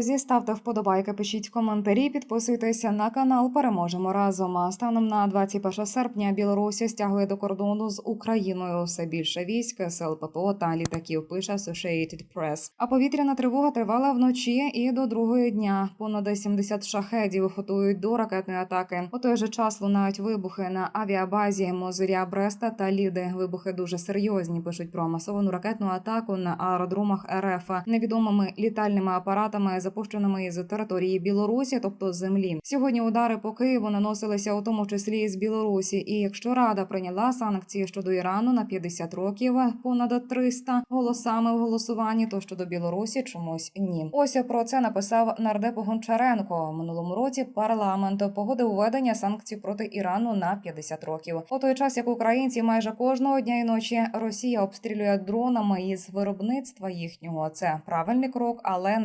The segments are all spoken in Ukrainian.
друзі, ставте вподобайки, пишіть коментарі, підписуйтеся на канал. Переможемо разом. А Станом на 21 серпня Білорусі стягує до кордону з Україною все більше військ, сил ППО та літаків. Пише Associated Press. А повітряна тривога тривала вночі і до другої дня. Понад 70 шахедів готують до ракетної атаки. У той же час лунають вибухи на авіабазі Мозиря Бреста та Ліди. Вибухи дуже серйозні. Пишуть про масовану ракетну атаку на аеродромах РФ невідомими літальними апаратами, запущеними із території Білорусі, тобто з землі. Сьогодні удари по Києву наносилися у тому числі з Білорусі. І якщо Рада прийняла санкції щодо Ірану на 50 років, понад 300 голосами в голосуванні, то щодо Білорусі чомусь ні. Ось про це написав нардеп Гончаренко. Минулому році парламент погодив введення санкцій проти Ірану на 50 років. У той час як українці майже кожного дня і ночі Росія обстрілює дронами із виробництва їхнього. Це правильний крок, але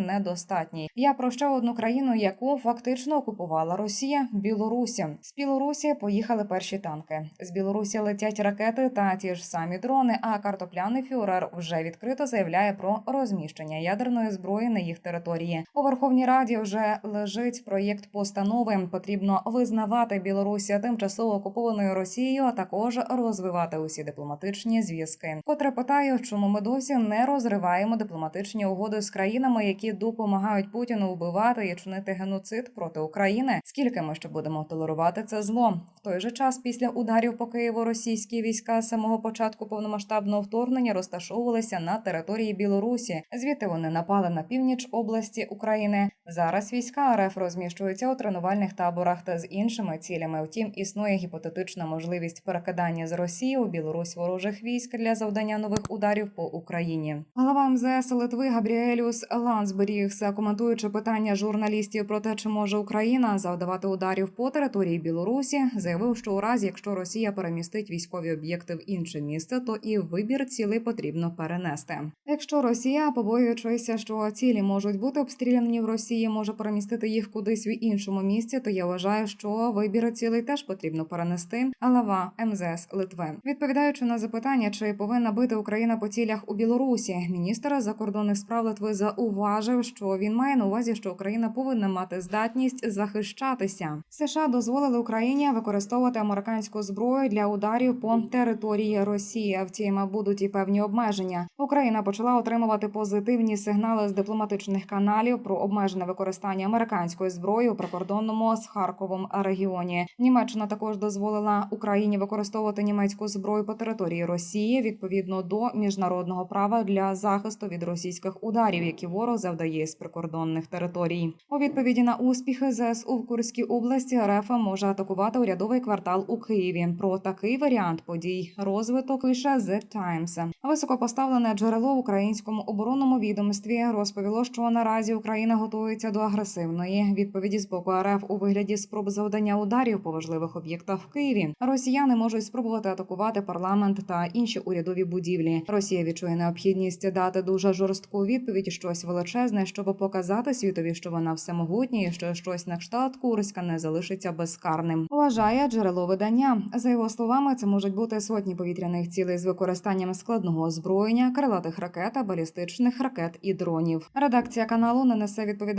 недостатній. Я про ще одну країну, яку фактично окупувала Росія Білорусі. З Білорусі поїхали перші танки. З Білорусі летять ракети та ті ж самі дрони. А картопляний фюрер вже відкрито заявляє про розміщення ядерної зброї на їх території. У Верховній Раді вже лежить проєкт постанови. Потрібно визнавати Білорусі тимчасово окупованою Росією, а також розвивати усі дипломатичні зв'язки. Котре питаю, чому ми досі не розриваємо дипломатичні угоди з країнами, які допомагають Путіну вбивати і чинити геноцид проти України. Скільки ми ще будемо толерувати це зло? В той же час після ударів по Києву російські війська з самого початку повномасштабного вторгнення розташовувалися на території Білорусі. Звідти вони напали на північ області України. Зараз війська РФ розміщуються у тренувальних таборах та з іншими цілями. Втім, існує гіпотетична можливість перекидання з Росії у Білорусь ворожих військ для завдання нових ударів по Україні. Голова МЗС Литви Габріеліус Лансберігс, коментуючи питання журналістів про те, чи може Україна завдавати ударів по території Білорусі, заявив, що у разі, якщо Росія перемістить військові об'єкти в інше місце, то і вибір цілей потрібно перенести. Якщо Росія, побоюючися, що цілі можуть бути обстріляні в Росії, може перемістити їх кудись в іншому місці, то я вважаю, що вибір цілей теж потрібно перенести. Голова МЗС Литви, відповідаючи на запитання, чи повинна бити Україна по цілях у Білорусі, міністр закордонних справ Литви зауважив, що він має на увазі, що Україна повинна мати здатність захищатися. США дозволили Україні використовувати американську зброю для ударів по території Росії. Втім, будуть і певні обмеження. Україна почала отримувати позитивні сигнали з дипломатичних каналів про обмежене використання американської зброї у прикордонному з Харковом регіоні. Німеччина також дозволила Україні використовувати німецьку зброю по території Росії відповідно до міжнародного права для захисту від російських ударів, які ворог завдає з прикордонних територій. У відповіді на успіхи ЗСУ в Курській області РФ може атакувати урядовий квартал у Києві. Про такий варіант подій розвиток пише The Times. Високопоставлене джерело в українському оборонному відомстві розповіло, що наразі Україна готується до агресивної відповіді з боку РФ у вигляді спроб завдання ударів по важливих об'єктах в Києві. Росіяни можуть спробувати атакувати парламент та інші урядові будівлі. Росія відчує необхідність дати дуже жорстку відповідь, щось величезне, щоб показати світові, що вона всемогутня, і що щось на кшталт Курська не залишиться безкарним. Вважає джерело видання. За його словами, це можуть бути сотні повітряних цілей з використанням складного озброєння, крилатих ракет, балістичних ракет і дронів. Редакція каналу не несе